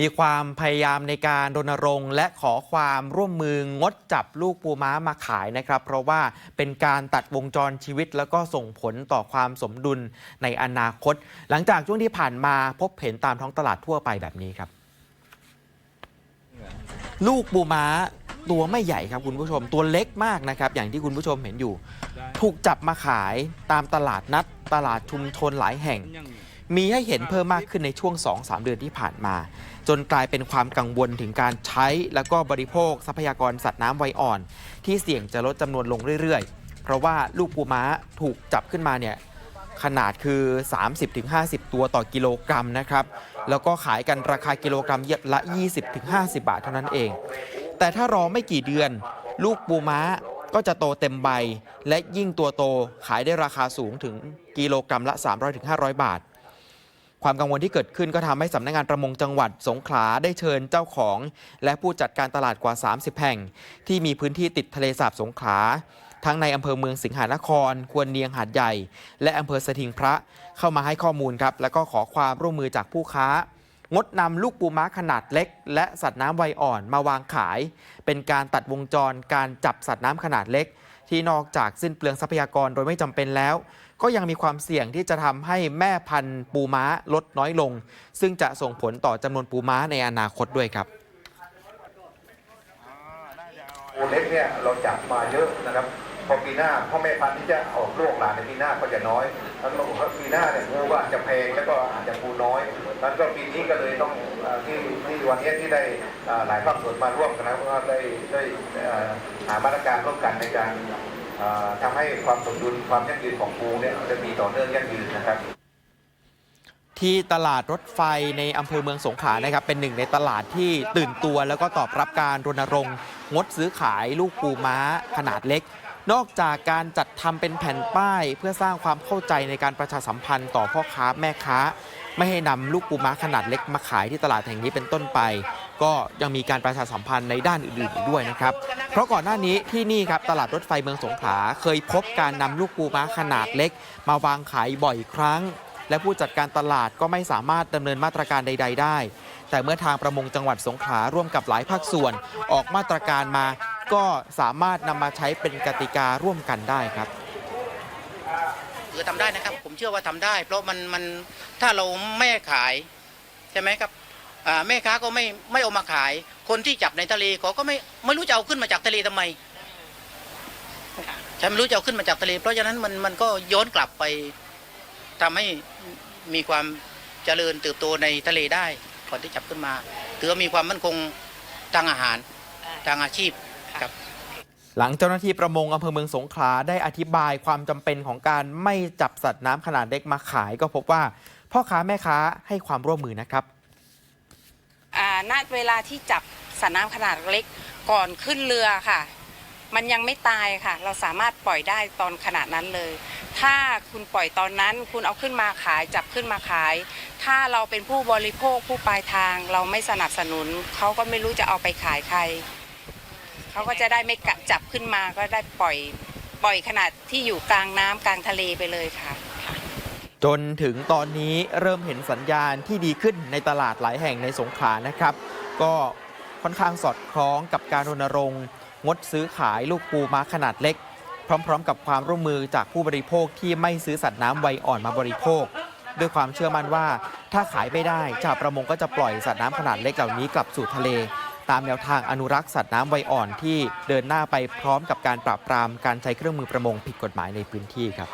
มีความพยายามในการรณรงค์ และขอความร่วมมืองดจับลูกปูม้ามาขายนะครับ เพราะว่าเป็นการตัดวงจรชีวิต แล้วก็ส่งผลต่อความสมดุลในอนาคต หลังจากช่วงที่ผ่านมาพบเห็นตามท้องตลาดทั่วไปแบบนี้ครับ ลูกปูม้าตัวไม่ใหญ่ครับคุณผู้ชมตัวเล็กมากนะครับ อย่างที่คุณผู้ชมเห็นอยู่ ถูกจับมาขายตามตลาดนัด ตลาดชุมชนหลายแห่ง มีให้เห็นเพิ่มมากขึ้นในช่วง 2-3 เดือนที่ผ่านมา จนกลายเป็นความกังวลถึงการใช้แล้วก็บริโภคทรัพยากรสัตว์น้ำไวอ่อน ที่เสี่ยงจะลดจำนวนลงเรื่อยๆ เพราะว่าลูกปูม้าถูกจับขึ้นมาเนี่ยขนาดคือ 30-50 ตัวต่อกิโลกรัมนะครับ แล้วก็ขายกันราคากิโลกรัมเยละ 20-50 บาทเท่านั้นเอง แต่ถ้ารอไม่กี่เดือน ลูกปูม้าก็จะโตเต็มใบ และยิ่งตัวโตขายได้ราคาสูงถึงกิโลกรัมละ 300-500 บาท ความกังวลที่เกิดขึ้นก็ทำให้สำนักงานประมงจังหวัดสงขลาได้เชิญเจ้าของ และผู้จัดการตลาดกว่า 30 แห่ง ที่มีพื้นที่ติดทะเลสาบสงขลาทั้งในอำเภอเมืองสิงหานคร ควรเนียงหาดใหญ่ และอำเภอสถิงพระเข้ามาให้ข้อมูลครับแล้วก็ขอความร่วมมือจากผู้ค้า งดนำลูกปูม้าขนาดเล็ก และสัตว์น้ำไวอ่อนมาวางขาย เป็นการตัดวงจรการจับสัตว์น้ำขนาดเล็ก ที่นอกจากสิ้นเปลืองทรัพยากรโดยไม่จำเป็นแล้ว ก็ยังมีความเสี่ยงที่จะทำให้แม่พันธุ์ปูม้าลดน้อยลง ซึ่งจะส่งผลต่อจำนวนปูม้าในอนาคตด้วยครับปูเล็กเนี่ยเราจับมาเยอะนะครับพอปีหน้าพ่อแม่พันธุ์ที่จะออกลูกหลานในปีหน้าก็จะน้อยแล้วเราบอปีหน้าเนี่ยปูก็อาจจะแพงแล้วก็อาจจะปูน้อยนั้นก็ปีนี้ก็เลยต้องที่ที่วันนี้ที่ได้หลายภาคส่วนมาร่วมกันนะเพราะว่าได้ได้หามาตรการร่วมกันในการ ทำให้ความสมดุลความยั่งยืนของปูเนี่ยจะมีต่อเนื่องยั่งยืนนะครับที่ตลาดรถไฟในอำเภอเมืองสงขลานะครับ เป็นหนึ่งในตลาดที่ตื่นตัวแล้วก็ตอบรับการรณรงค์ งดซื้อขายลูกปูม้าขนาดเล็ก นอกจากการจัดทำเป็นแผ่นป้าย เพื่อสร้างความเข้าใจในการประชาสัมพันธ์ต่อพ่อค้าแม่ค้า ไม่ให้นำลูกปูม้าขนาดเล็กมาขายที่ตลาดแห่งนี้เป็นต้นไป ก็ยังมีการประชาสัมพันธ์ในด้านอื่นๆอีกด้วยนะครับ เพราะก่อนหน้านี้ที่นี่ครับตลาดรถไฟเมืองสงขลาเคยพบการนำลูกปูม้าขนาดเล็ก มาวางขายบ่อยครั้ง และผู้จัดการตลาดก็ไม่สามารถดำเนินมาตรการใด ๆ ได้ แต่เมื่อทางประมงจังหวัดสงขลาร่วมกับหลายภาคส่วน ออกมาตรการมา ก็สามารถนำมาใช้เป็นกติการ่วมกันได้ครับ คือทำได้นะครับ ผมเชื่อว่าทำได้ เพราะมันมันถ้าเราไม่ขายใช่ไหมครับอ่าแม่ค้าก็ไม่ไม่เอามาขาย คนที่จับในทะเลเขาก็ไม่ไม่รู้จะเอาขึ้นมาจากทะเลทำไมฉันไม่รู้จะเอาขึ้นมาจากทะเล เพราะฉะนั้นมันมันก็ย้อนกลับไปทำให้มีความเจริญเติบโตในทะเลได้ก่อนที่จับขึ้นมาถือว่ามีความมั่นคงทางอาหารทางอาชีพครับ หลังเจ้าหน้าที่ประมงอำเภอเมืองสงขลาได้อธิบายความจำเป็นของการไม่จับสัตว์น้ำขนาดเล็กมาขาย ก็พบว่าพ่อค้าแม่ค้าให้ความร่วมมือนะครับณเวลาที่จับสัตว์น้ำขนาดเล็กก่อนขึ้นเรือค่ะ มันยังไม่ตายค่ะ เราสามารถปล่อยได้ตอนขนาดนั้นเลย ถ้าคุณปล่อยตอนนั้น คุณเอาขึ้นมาขาย จับขึ้นมาขาย ถ้าเราเป็นผู้บริโภคผู้ปลายทาง เราไม่สนับสนุนเขาก็ไม่รู้จะเอาไปขายใคร เขาก็จะได้ไม่กะจับขึ้นมาก็ได้ปล่อยปล่อยขนาดที่อยู่กลางน้ำกลางทะเลไปเลยค่ะ จนถึงตอนนี้เริ่มเห็นสัญญาณที่ดีขึ้นในตลาดหลายแห่งในสงขลานะครับ ก็ค่อนข้างสอดคล้องกับการรณรงค์งดซื้อขายลูกปูม้าขนาดเล็ก พร้อมๆ กับความร่วมมือจากผู้บริโภคที่ไม่ซื้อสัตว์น้ำไวอ่อนมาบริโภค ด้วยความเชื่อมั่นว่าถ้าขายไม่ได้ชาวประมงก็จะปล่อยสัตว์น้ำขนาดเล็กเหล่านี้กลับสู่ทะเล ตามแนวทางอนุรักษ์สัตว์น้ำไวอ่อนที่เดินหน้าไปพร้อมกับการปราบปรามการใช้เครื่องมือประมงผิดกฎหมายในพื้นที่ครับ